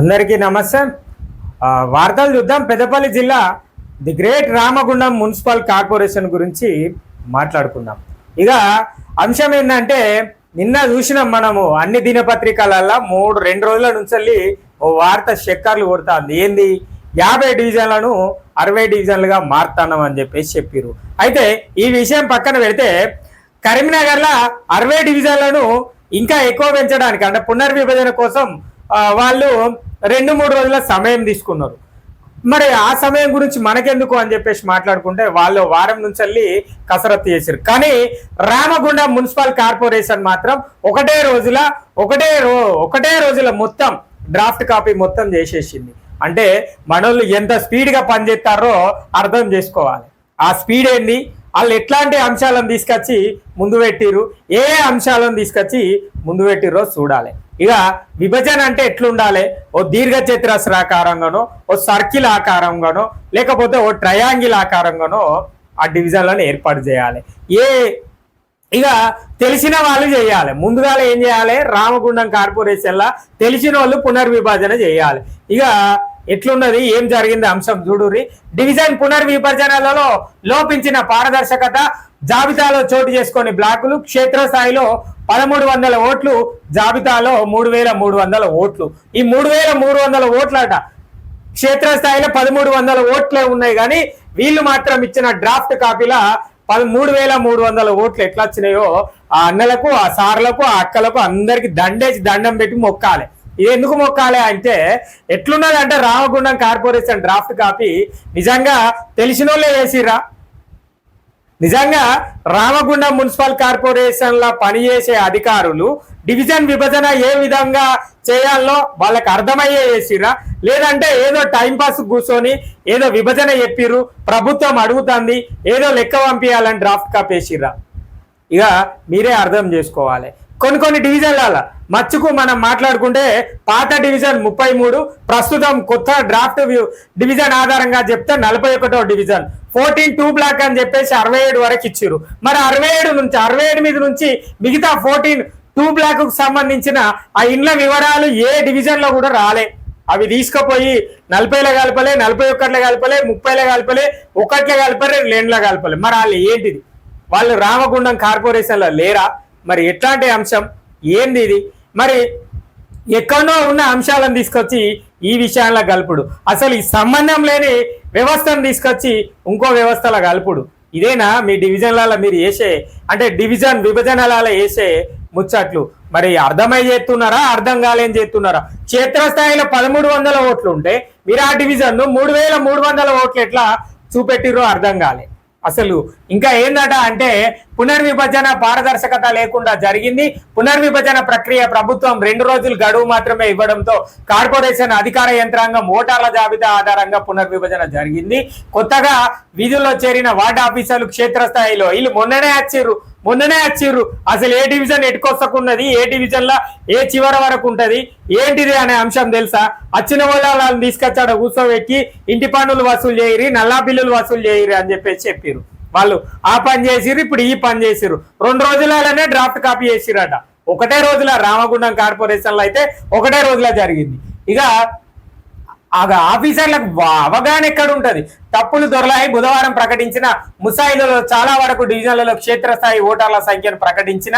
అందరికీ నమస్తే. వార్తలు చూద్దాం. పెద్దపల్లి జిల్లా the great Ramagundam municipal corporation గురించి మాట్లాడుకుందాం. ఇక అంశం ఏంటంటే నిన్న చూసినాం మనము అన్ని దినపత్రికలలో మూడు రెండు రోజుల నుంచి ఓ వార్త చక్కర్లు కొడుతుంది. ఏంది? యాభై డివిజన్లను అరవై డివిజన్లుగా మారుతున్నాం అని చెప్పేసి చెప్పారు అయితే ఈ విషయం పక్కన పెడితే కరీంనగర్లో అరవై డివిజన్లను ఇంకా ఎక్కువ పెంచడానికి అంటే పునర్విభజన కోసం వాళ్ళు రెండు మూడు రోజుల సమయం తీసుకున్నారు. మరి ఆ సమయం గురించి మనకెందుకు అని చెప్పేసి మాట్లాడుకుంటే వాళ్ళు వారం నుంచి వెళ్ళి కసరత్తు చేశారు కానీ రామగుండం మున్సిపల్ కార్పొరేషన్ మాత్రం ఒకటే రోజుల ఒకటే రో ఒకటే రోజుల మొత్తం డ్రాఫ్ట్ కాపీ మొత్తం చేసేసింది. అంటే మనోళ్ళు ఎంత స్పీడ్గా పనిచేస్తారో అర్థం చేసుకోవాలి. ఆ స్పీడ్ ఏంది? వాళ్ళు ఎట్లాంటి అంశాలను తీసుకొచ్చి ముందు పెట్టిరు ఏ ఏ అంశాలను తీసుకొచ్చి ముందు పెట్టిరో చూడాలి. ఇక విభజన అంటే ఎట్లుండాలి? ఓ దీర్ఘ చతురస్రాకారంగానో ఓ సర్కిల్ ఆకారంగానో లేకపోతే ఓ ట్రయాంగిల్ ఆకారంగానో ఆ డివిజన్లను ఏర్పాటు చేయాలి. ఏ ఇక తెలిసిన వాళ్ళు చేయాలి. ముందుగా ఏం చేయాలి? రామగుండం కార్పొరేషన్లా తెలిసిన వాళ్ళు పునర్విభజన చేయాలి. ఇక ఎట్లున్నది? ఏం జరిగింది? అంశం చూడుర్రి. డివిజన్ పునర్విభజనలలో లోపించిన పారదర్శకత జాబితాలో చోటు చేసుకొని బ్లాకులు క్షేత్రస్థాయిలో పదమూడు వందల ఓట్లు జాబితాలో మూడు వేల మూడు వందల ఓట్లు. ఈ మూడు వేల మూడు వందల ఓట్లట క్షేత్రస్థాయిలో పదమూడు వందల ఓట్లే ఉన్నాయి కానీ వీళ్ళు మాత్రం ఇచ్చిన డ్రాఫ్ట్ కాపీల పదమూడు వేల మూడు వందల ఓట్లు ఎట్లా వచ్చినాయో ఆ అన్నలకు ఆ సార్లకు ఆ అక్కలకు అందరికి దండేసి దండం పెట్టి మొక్కాలి. ఇది ఎందుకు మొక్కాలి అంటే ఎట్లున్నది అంటే రామగుండం కార్పొరేషన్ డ్రాఫ్ట్ కాపీ నిజంగా తెలిసిన వాళ్ళే వేసిర్రా. నిజంగా రామగుండం మున్సిపల్ కార్పొరేషన్ లా పనిచేసే అధికారులు డివిజన్ విభజన ఏ విధంగా చేయాలో వాళ్ళకి అర్థమయ్యే చేసిరా లేదంటే ఏదో టైం పాస్ కూర్చొని ఏదో విభజన చెప్పిర్రు ప్రభుత్వం అడుగుతుంది ఏదో లెక్క పంపించాలని డ్రాఫ్ట్ కాపీ ఇక మీరే అర్థం చేసుకోవాలి. కొన్ని కొన్ని డివిజన్ల మచ్చుకు మనం మాట్లాడుకుంటే పాత డివిజన్ ముప్పై మూడు ప్రస్తుతం కొత్త డ్రాఫ్ట్ వ్యూ- డివిజన్ ఆధారంగా చెప్తే నలభై ఒకటో డివిజన్. ఫోర్టీన్ టూ బ్లాక్ అని చెప్పేసి అరవై ఏడు వరకు ఇచ్చారు మరి అరవై ఏడు నుంచి అరవై ఎనిమిది నుంచి మిగతా ఫోర్టీన్ టూ బ్లాక్కు సంబంధించిన ఆ ఇండ్ల వివరాలు ఏ డివిజన్లో కూడా రాలే. అవి తీసుకుపోయి నలభైలో కలపలే నలభై ఒక్కట్లో కలపలే ముప్పైలో కలపలే ఒకట్లో కలపలే రెండులో కలపలే. మరి వాళ్ళు ఏంటిది? వాళ్ళు రామగుండం కార్పొరేషన్లో లేరా? మరి ఎట్లాంటి అంశం? ఏంది ఇది? మరి ఎక్కడో ఉన్న అంశాలను తీసుకొచ్చి ఈ విషయాల్లో కలుపుడు. అసలు ఈ సంబంధం లేని వ్యవస్థను తీసుకొచ్చి ఇంకో వ్యవస్థల కలుపుడు. ఇదేనా మీ డివిజన్లలో మీరు వేసే అంటే డివిజన్ విభజనలలో వేసే ముచ్చట్లు? మరి అర్థమై చేస్తున్నారా? అర్థం కాలేని చేస్తున్నారా? క్షేత్రస్థాయిలో పదమూడు వందల ఓట్లు ఉంటే మీరు ఆ డివిజన్ను మూడు వేల మూడు వందల ఓట్లు ఎట్లా చూపెట్టిరో అర్థం కాలే. అసలు ఇంకా ఏందట అంటే పునర్విభజన పారదర్శకత లేకుండా జరిగింది. పునర్విభజన ప్రక్రియ ప్రభుత్వం రెండు రోజులు గడువు మాత్రమే ఇవ్వడంతో కార్పొరేషన్ అధికార యంత్రాంగం ఓటర్ల జాబితా ఆధారంగా పునర్విభజన జరిగింది. కొత్తగా విధుల్లో చేరిన వార్డు ఆఫీసర్లు క్షేత్రస్థాయిలో వీళ్ళు మొన్ననే వచ్చిర్రు. మొన్ననే వచ్చిర్రు అసలు ఏ డివిజన్ ఎటుకొస్తకున్నది? ఏ డివిజన్ లా ఏ చివర వరకు ఉంటది? ఏంటిది అనే అంశం తెలుసా? వచ్చిన వాళ్ళని తీసుకొచ్చాడు కూర్చోబెట్టి ఇంటి పన్నులు వసూలు చేయరి నల్లా బిల్లులు వసూలు చేయరు అని చెప్పేసి చెప్పారు వాళ్ళు ఆ పని చేసిర్రు ఇప్పుడు ఈ పని చేసిర్రు. రెండు రోజులలోనే డ్రాఫ్ట్ కాపీ చేసిరట ఒకటే రోజుల రామగుండం కార్పొరేషన్లో అయితే ఒకటే రోజులా జరిగింది. ఇక ఆఫీసర్లకు అవగాహన ఎక్కడ ఉంటది తప్పులు దొరలాయి బుధవారం ప్రకటించిన ముసాయిలలో చాలా వరకు డివిజన్లలో క్షేత్రస్థాయి ఓటర్ల సంఖ్యను ప్రకటించిన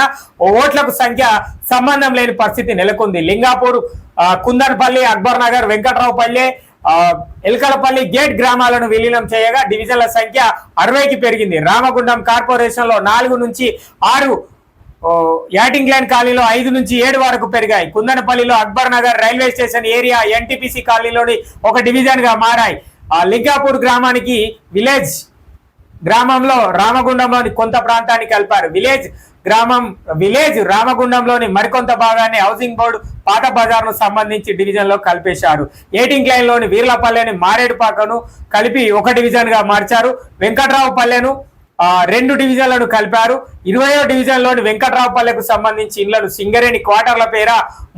ఓట్లకు సంఖ్య సంబంధం లేని పరిస్థితి నెలకొంది. లింగాపూర్ కుందన్పల్లి అక్బర్ నగర్ వెంకట్రావుపల్లి ఎల్కలపల్లి గేట్ గ్రామాలను విలీనం చేయగా డివిజన్ల సంఖ్య అరవైకి పెరిగింది. రామగుండం కార్పొరేషన్లో నాలుగు నుంచి ఆరు ఓ, యాటింగ్ కాలనీలో ఐదు నుంచి ఏడు వరకు పెరిగాయి. కుందనపల్లిలో Akbar Nagar railway station area NTPC కాలనీలోని ఒక డివిజన్గా మారాయి. ఆ, లింగాపూర్ గ్రామానికి విలేజ్ గ్రామంలో రామగుండంలోని కొంత ప్రాంతాన్ని కలిపారు. విలేజ్ గ్రామం విలేజ్ రామగుండంలోని మరికొంత భాగాన్ని హౌసింగ్ బోర్డు పాత బజార్ను సంబంధించి డివిజన్లో కలిపేశారు. ఏటింగ్ లైన్లోని వీర్లపల్లెని మారేడుపాకను కలిపి ఒక డివిజన్గా మార్చారు. వెంకట్రావు పల్లెను రెండు డివిజన్లను కలిపారు. ఇరవయో డివిజన్లోని వెంకట్రావుపల్లెకు సంబంధించి ఇళ్ళను సింగరేణి క్వార్టర్ల పేర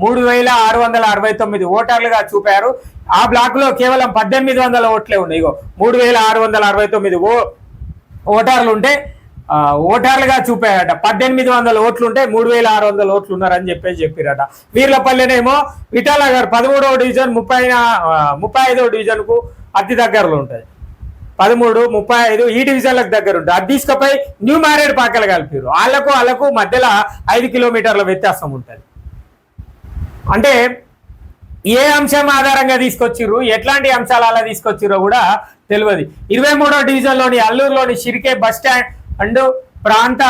మూడు వేల ఆరు వందల అరవై తొమ్మిది ఓటర్లుగా చూపారు. ఆ బ్లాక్లో కేవలం పద్దెనిమిది వందల ఓట్లే ఉన్నాయి. ఇగో మూడు వేల ఆరు వందల అరవై తొమ్మిది ఓ ఓటర్లు ఉంటే ఓటర్లుగా చూపాయట పద్దెనిమిది వందల ఓట్లు ఉంటే మూడు వేల ఆరు వందల ఓట్లు ఉన్నారని చెప్పేసి చెప్పారట. వీర్లపల్లెనేమో విఠలనగర్ పదమూడవ డివిజన్ ముప్పై ముప్పై ఐదవ డివిజన్కు అతి దగ్గరలో ఉంటుంది పదమూడు ముప్పై ఐదు ఈ డివిజన్లకు దగ్గర ఉంటుంది అది తీసుకుపోయి న్యూ మ్యారేడ్ పాకలు కలిపారు వాళ్ళకు వాళ్ళకు మధ్యలో ఐదు కిలోమీటర్ల వ్యత్యాసం ఉంటుంది. అంటే ఏ అంశం ఆధారంగా తీసుకొచ్చిర్రు? ఎట్లాంటి అంశాలు అలా తీసుకొచ్చిర్రో కూడా తెలియదు ఇరవై మూడో డివిజన్లోని అల్లూరులోని షిరికే బస్ స్టాండ్ అండ్ ప్రాంత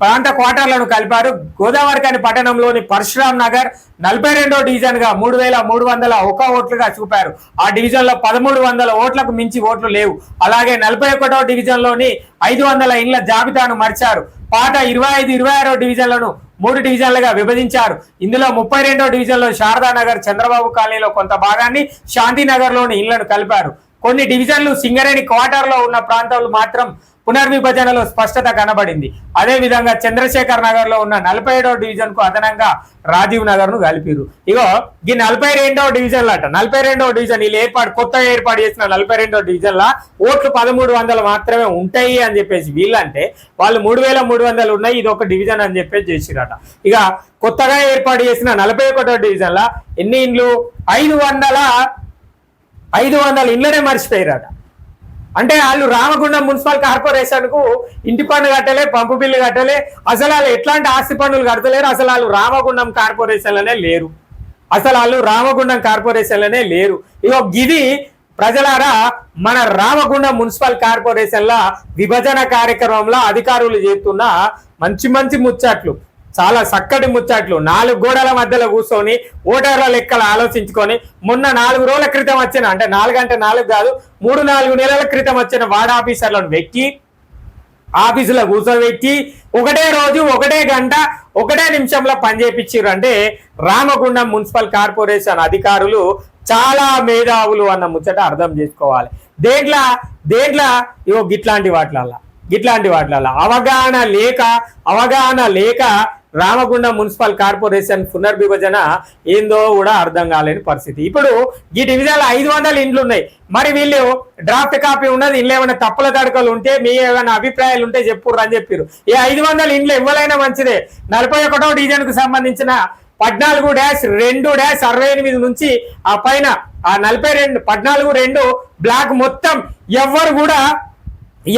ప్రాంత క్వార్టర్లను కలిపారు. గోదావరికని పట్టణంలోని పరశురామ్ నగర్ నలభై రెండో డివిజన్గా మూడు వేల మూడు వందల ఒక ఓట్లుగా చూపారు. ఆ డివిజన్లో పదమూడు వందల ఓట్లకు మించి ఓట్లు లేవు. అలాగే నలభై ఒకటో డివిజన్లోని ఐదు వందల ఇండ్ల జాబితాను మర్చారు. పాట ఇరవై ఐదు ఇరవై ఆరో డివిజన్లను మూడు డివిజన్లుగా విభజించారు. ఇందులో ముప్పై రెండో డివిజన్లో శారదానగర్ చంద్రబాబు కాలనీలో కొంత భాగాన్ని శాంతినగర్లోని ఇళ్ళను కలిపారు. కొన్ని డివిజన్లు సింగరేణి క్వార్టర్లో ఉన్న ప్రాంతాలు మాత్రం పునర్విభజనలో స్పష్టత కనబడింది. అదే విధంగా చంద్రశేఖర్ నగర్లో ఉన్న నలభై ఏడవ డివిజన్కు అదనంగా రాజీవ్ నగర్ను కలిపిరు ఇగో ఈ నలభై రెండవ డివిజన్ అట. నలభై రెండవ డివిజన్ వీళ్ళు ఏర్పాటు కొత్తగా ఏర్పాటు చేసిన నలభై రెండవ డివిజన్ లా ఓట్లు పదమూడు వందలు మాత్రమే ఉంటాయి అని చెప్పేసి వీళ్ళంటే వాళ్ళు మూడు వేల మూడు వందలు ఉన్నాయి ఇది ఒక డివిజన్ అని చెప్పేసి చేసిరట. ఇక కొత్తగా ఏర్పాటు చేసిన నలభై ఒకటో డివిజన్ లా ఎన్ని ఇండ్లు? ఐదు వందల ఐదు వందల ఇండ్లనే మర్చిపోయారట. అంటే వాళ్ళు రామగుండం మున్సిపల్ కార్పొరేషన్కు ఇంటి పన్ను కట్టలే పంపు బిల్లు కట్టలే అసలు వాళ్ళు ఎట్లాంటి ఆస్తి పన్నులు కడతలేరు అసలు వాళ్ళు రామగుండం కార్పొరేషన్లనే లేరు. అసలు వాళ్ళు రామగుండం కార్పొరేషన్లనే లేరు. ఇగో గిది ప్రజలారా మన రామగుండం మున్సిపల్ కార్పొరేషన్ల విభజన కార్యక్రమంలో అధికారులు చేస్తున్న మంచి మంచి ముచ్చట్లు. చాలా చక్కటి ముచ్చట్లు. నాలుగు గోడల మధ్యలో కూర్చొని ఓటర్ల లెక్కలు ఆలోచించుకొని మొన్న నాలుగు రోజుల క్రితం వచ్చిన అంటే నాలుగు అంటే నాలుగు కాదు మూడు నాలుగు నెలల క్రితం వచ్చిన వార్డ్ ఆఫీసర్లను వెక్కి ఆఫీసులో కూర్చోబెట్టి ఒకటే రోజు ఒకటే గంట ఒకటే నిమిషంలో పనిచేపించారు అంటే రామగుండం మున్సిపల్ కార్పొరేషన్ అధికారులు చాలా మేధావులు అన్న ముచ్చట అర్థం చేసుకోవాలి. దేంట్లో దేంట్లో? ఇవో గిట్లాంటి వాటిలల్లా. గిట్లాంటి వాటిలల్లా. అవగాహన లేక అవగాహన లేక రామగుండం మున్సిపల్ కార్పొరేషన్ పునర్విభజన ఏందో కూడా అర్థం కాలేని పరిస్థితి. ఇప్పుడు ఈ డివిజన్లో ఐదు వందల ఇండ్లు ఉన్నాయి. మరి వీళ్ళు డ్రాఫ్ట్ కాపీ ఉన్నది ఇండ్లు ఏమైనా తప్పుల తడకలు ఉంటే మీ ఏమైనా అభిప్రాయాలు ఉంటే చెప్పుర్రు అని చెప్పారు ఈ ఐదు వందల ఇండ్లు ఇవ్వలైనా మంచిదే. నలభై ఒకటో డివిజన్కు సంబంధించిన పద్నాలుగు డాష్ రెండు డాష్ అరవై ఎనిమిది నుంచి ఆ పైన ఆ నలభై రెండు పద్నాలుగు రెండు బ్లాక్ మొత్తం ఎవ్వరు కూడా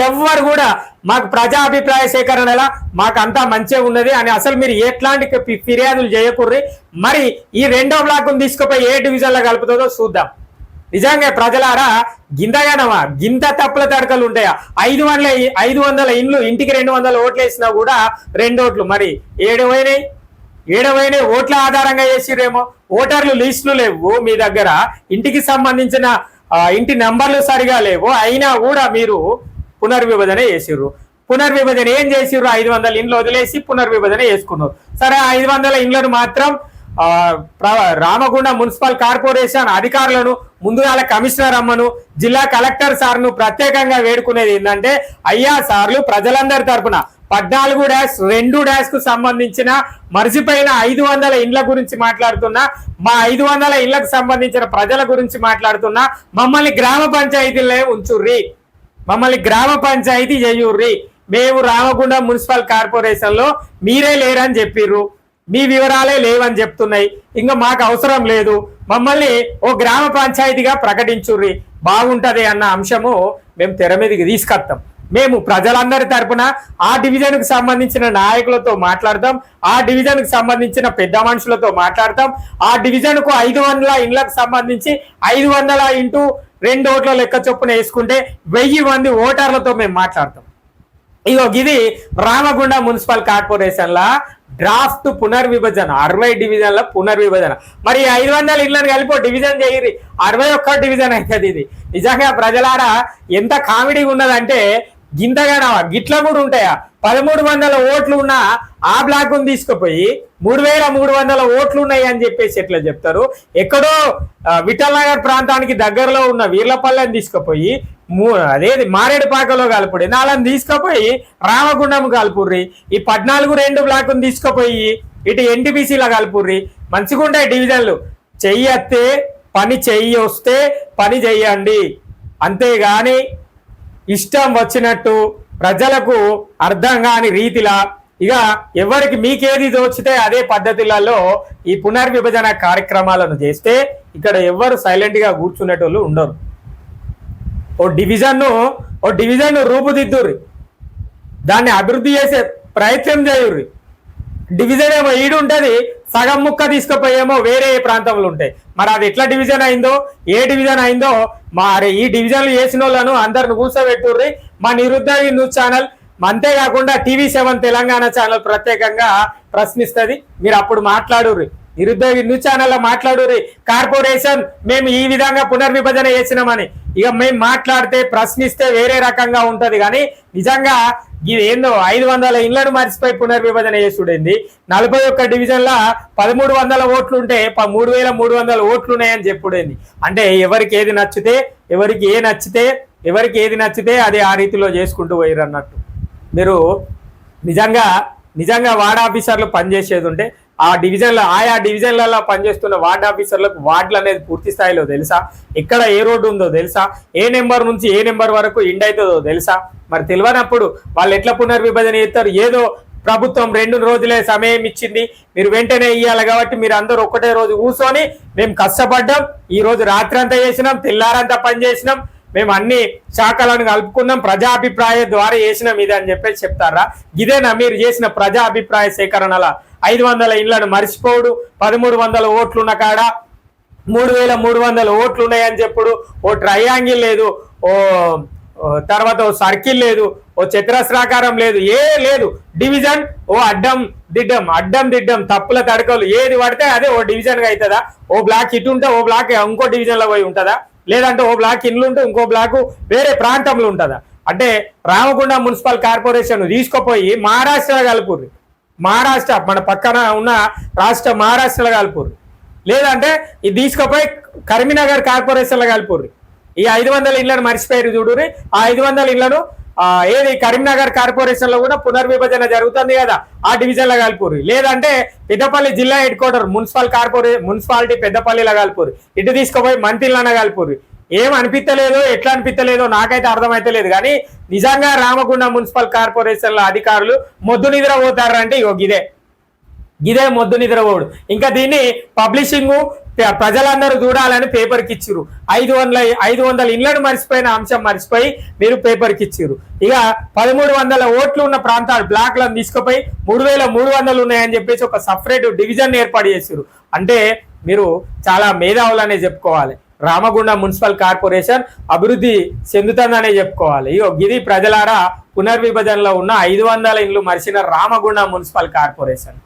ఎవ్వరు కూడా మాకు ప్రజా అభిప్రాయ సేకరణలా మాకు అంతా మంచిగా ఉన్నది అని అసలు మీరు ఎట్లాంటి ఫిర్యాదులు చేయకూర్రి. మరి ఈ రెండో బ్లాక్ను తీసుకుపోయి ఏ డివిజన్లో కలుపుతుందో చూద్దాం. నిజంగా ప్రజలారా గింతగానమా? గింత తప్పుల తడకలు ఉంటాయా? ఐదు వందల ఐదు వందల ఇండ్లు ఇంటికి రెండు వందల ఓట్లు వేసినా కూడా రెండు ఓట్లు. మరి ఏడు పోయినాయి? ఓట్ల ఆధారంగా చేసిరేమో ఓటర్లు లిస్టులు లేవు మీ దగ్గర. ఇంటికి సంబంధించిన ఇంటి నంబర్లు సరిగా లేవు. అయినా కూడా మీరు పునర్విభజన చేసిర్రు. పునర్విభజన ఏం చేసిర్రు? ఐదు వందల ఇండ్లు వదిలేసి పునర్విభజన చేసుకున్నారు. సరే ఆ ఐదు వందల ఇండ్లను మాత్రం ఆ, రామగుండం మున్సిపల్ కార్పొరేషన్ అధికారులను ముందుగాల కమిషనర్ అమ్మను జిల్లా కలెక్టర్ సార్ను ప్రత్యేకంగా వేడుకునేది ఏంటంటే అయ్యా సార్లు ప్రజలందరి తరపున పద్నాలుగు డాష్ రెండు డాష్కు సంబంధించిన మరిచిపోయిన ఐదు వందల ఇండ్ల గురించి మాట్లాడుతున్నా మా ఐదు వందల ఇండ్లకు సంబంధించిన ప్రజల గురించి మాట్లాడుతున్నా మమ్మల్ని గ్రామ పంచాయతీలే ఉంచుర్రి. మమ్మల్ని గ్రామ పంచాయతీ చేయుర్రి. మేము రామగుండ మున్సిపల్ కార్పొరేషన్లో మీరే లేరని చెప్పిర్రు. మీ వివరాలే లేవని చెప్తున్నాయి. ఇంకా మాకు అవసరం లేదు. మమ్మల్ని ఓ గ్రామ పంచాయతీగా ప్రకటించుర్రి. బాగుంటది అన్న అంశము మేము తెర మీదకి తీసుకొస్తాం. మేము ప్రజలందరి తరపున ఆ డివిజన్కు సంబంధించిన నాయకులతో మాట్లాడతాం. ఆ డివిజన్కు సంబంధించిన పెద్ద మనుషులతో మాట్లాడతాం. ఆ డివిజన్కు ఐదు వందల ఇండ్లకు సంబంధించి ఐదు వందల ఇంటూ రెండు ఓట్ల లెక్క చొప్పున వేసుకుంటే వెయ్యి మంది ఓటర్లతో మేము మాట్లాడతాం. ఇగో ఇది రామగుండ మున్సిపల్ కార్పొరేషన్ లా డ్రాఫ్ట్ పునర్విభజన అరవై డివిజన్ల పునర్విభజన. మరి ఐదు వందల ఇళ్ళని కలిపి డివిజన్ చేయరి. అరవై ఒక్క డివిజన్ అవుతుంది ఇది. నిజంగా ప్రజలారా ఎంత కామెడీగా ఉన్నదంటే గింతగానవా గిట్ల కూడా ఉంటాయా? పదమూడు వందల ఓట్లు ఉన్న ఆ బ్లాక్ తీసుకుపోయి మూడు వేల మూడు వందల ఓట్లు ఉన్నాయి అని చెప్పేసి ఎట్లా చెప్తారు? ఎక్కడో విఠల్ నగర్ ప్రాంతానికి దగ్గరలో ఉన్న వీర్లపల్లెని తీసుకుపోయి మూ- అదేది మారేడుపాకలో కలుపుడి నాలని తీసుకుపోయి రామగుండం కలుపుర్రి ఈ పద్నాలుగు రెండు బ్లాక్ తీసుకుపోయి ఇటు ఎన్టీపీసీలో కలుపుర్రి మంచిగా ఉంటాయి డివిజన్లు. చెయ్యత్తే పని చెయ్యి వస్తే పని చెయ్యండి. అంతేగాని ఇష్టం వచ్చినట్టు ప్రజలకు అర్థం కాని రీతిలా ఇక ఎవరికి మీకేది దోచితే అదే పద్ధతులలో ఈ పునర్విభజన కార్యక్రమాలను చేస్తే ఇక్కడ ఎవరు సైలెంట్గా కూర్చునేటోళ్ళు ఉండరు. ఓ డివిజన్ను ఓ డివిజన్ను రూపుదిద్దుర్రి. దాన్ని అభివృద్ధి చేసే ప్రయత్నం చేయుర్రి. డివిజన్ ఏమో ఈడు ఉంటుంది సగం ముక్క తీసుకుపోయేమో వేరే ప్రాంతంలో ఉంటాయి. మరి అది ఎట్లా డివిజన్ అయిందో ఏ డివిజన్ అయిందో మరి ఈ డివిజన్లు చేసిన వాళ్ళను అందరిని కూర్చోబెట్టుర్రి. మా నిరుద్యోగి న్యూస్ ఛానల్ అంతేకాకుండా టీవీ సెవెన్ తెలంగాణ ఛానల్ ప్రత్యేకంగా ప్రశ్నిస్తుంది. మీరు అప్పుడు మాట్లాడుర్రి. నిరుద్యోగి న్యూస్ ఛానల్లో మాట్లాడుర్రి. కార్పొరేషన్ మేము ఈ విధంగా పునర్విభజన చేసినామని. ఇక మేము మాట్లాడితే ప్రశ్నిస్తే వేరే రకంగా ఉంటది. కానీ నిజంగా ఇది ఏందో ఐదు వందల ఇళ్ళను మరిచిపోయి పునర్విభజన చేసుడైంది నలభై ఒక్క డివిజన్ల పదమూడు వందల ఓట్లు ఉంటే ప- మూడు వేల మూడు వందల ఓట్లు ఉన్నాయని చెప్పుడైంది. అంటే ఎవరికి ఏది నచ్చితే ఎవరికి ఏ నచ్చితే ఎవరికి ఏది నచ్చితే అది ఆ రీతిలో చేసుకుంటూ పోయిరు అన్నట్టు. మీరు నిజంగా నిజంగా వార్డ్ ఆఫీసర్లు పనిచేసేది ఉంటే ఆ డివిజన్లో ఆయా డివిజన్లలో పనిచేస్తున్న వార్డ్ ఆఫీసర్లకు వార్డులు అనేది పూర్తి స్థాయిలో తెలుసా? ఎక్కడ ఏ రోడ్డు ఉందో తెలుసా? ఏ నెంబర్ నుంచి ఏ నెంబర్ వరకు ఎండ్ అవుతుందో తెలుసా? మరి తెలియనప్పుడు వాళ్ళు ఎట్లా పునర్విభజన చేస్తారు? ఏదో ప్రభుత్వం రెండు రోజులే సమయం ఇచ్చింది మీరు వెంటనే ఇవ్వాలి కాబట్టి మీరు అందరూ ఒకటే రోజు కూర్చొని మేము కష్టపడ్డాం ఈ రోజు రాత్రి అంతా చేసినాం తెల్లారంతా పనిచేసినాం మేము అన్ని శాఖలను కలుపుకున్నాం. ప్రజాభిప్రాయ ద్వారా చేసినాం ఇది అని చెప్పేసి చెప్తారా? ఇదేనా మీరు చేసిన ప్రజాభిప్రాయ సేకరణల? ఐదు వందల ఇళ్ళను మర్చిపోడు పదమూడు వందల ఓట్లున్న కాడ మూడు వేల మూడు వందల ఓట్లు ఉన్నాయని చెప్పుడు. ఓ ట్రయాంగిల్ లేదు. ఓ ఓ తర్వాత ఓ సర్కిల్ లేదు. ఓ చతురస్రాకారం లేదు. ఏ లేదు. డివిజన్ ఓ అడ్డం దిడ్డం. అడ్డం దిడ్డం. తప్పుల తడకలు. ఏది పడితే అదే ఓ డివిజన్గా అవుతుందా ఓ బ్లాక్ ఇటు ఉంటే ఓ బ్లాక్ ఇంకో డివిజన్లో పోయి ఉంటుందా? లేదంటే ఓ బ్లాక్ ఇల్లు ఉంటే ఇంకో బ్లాక్ వేరే ప్రాంతంలో ఉంటుందా? అంటే రామగుండ మున్సిపల్ కార్పొరేషన్ తీసుకుపోయి మహారాష్ట్రలో కలుపుర్రి. మహారాష్ట్ర మన పక్కన ఉన్న రాష్ట్ర మహారాష్ట్రలో కలుపుర్రి. లేదంటే ఇది తీసుకుపోయి కరీంనగర్ కార్పొరేషన్లో కలుపుర్రి. ఈ ఐదు వందల ఇళ్ళను మర్చిపోయారు చూడుర్రి. ఆ ఐదు వందల ఇళ్ళను ఏది కరీంనగర్ కార్పొరేషన్లో కూడా పునర్విభజన జరుగుతుంది కదా ఆ డివిజన్లో లో లేదంటే పెద్దపల్లి జిల్లా హెడ్ క్వార్టర్ మున్సిపల్ కార్పొరే మున్సిపాలిటీ పెద్దపల్లిలో కలుపుర్రి. ఇటు తీసుకుపోయి మంత్రిలోనే కలుపుర్రి. ఏం అనిపించలేదో ఎట్లా అనిపించలేదో నాకైతే అర్థమైతలేదు. కానీ నిజంగా రామగుండ మున్సిపల్ కార్పొరేషన్ల అధికారులు మొద్దు నిద్ర పోతారంటే ఇగో ఇదే మొద్దు నిద్రపోడు. ఇంకా దీన్ని పబ్లిషింగ్ ప్రజలందరూ చూడాలని పేపర్కి ఇచ్చిర్రు ఐదు వందల ఐదు వందల ఇండ్లను మర్చిపోయిన అంశం మర్చిపోయి మీరు పేపర్కి ఇచ్చిర్రు ఇక పదమూడు వందల ఓట్లు ఉన్న ప్రాంతాలు బ్లాక్లను తీసుకుపోయి మూడు వేల మూడు వందలు ఉన్నాయని చెప్పేసి ఒక సపరేట్ డివిజన్ ఏర్పాటు చేసిర్రు. అంటే మీరు చాలా మేధావులనే చెప్పుకోవాలి. రామగుండ మున్సిపల్ కార్పొరేషన్ అభివృద్ధి చెందుతుందనే చెప్పుకోవాలి. ఇగో గిది ప్రజలారా పునర్విభజనలో ఉన్న ఐదు వందల ఇండ్లు మరిచిన రామగుండ మున్సిపల్ కార్పొరేషన్.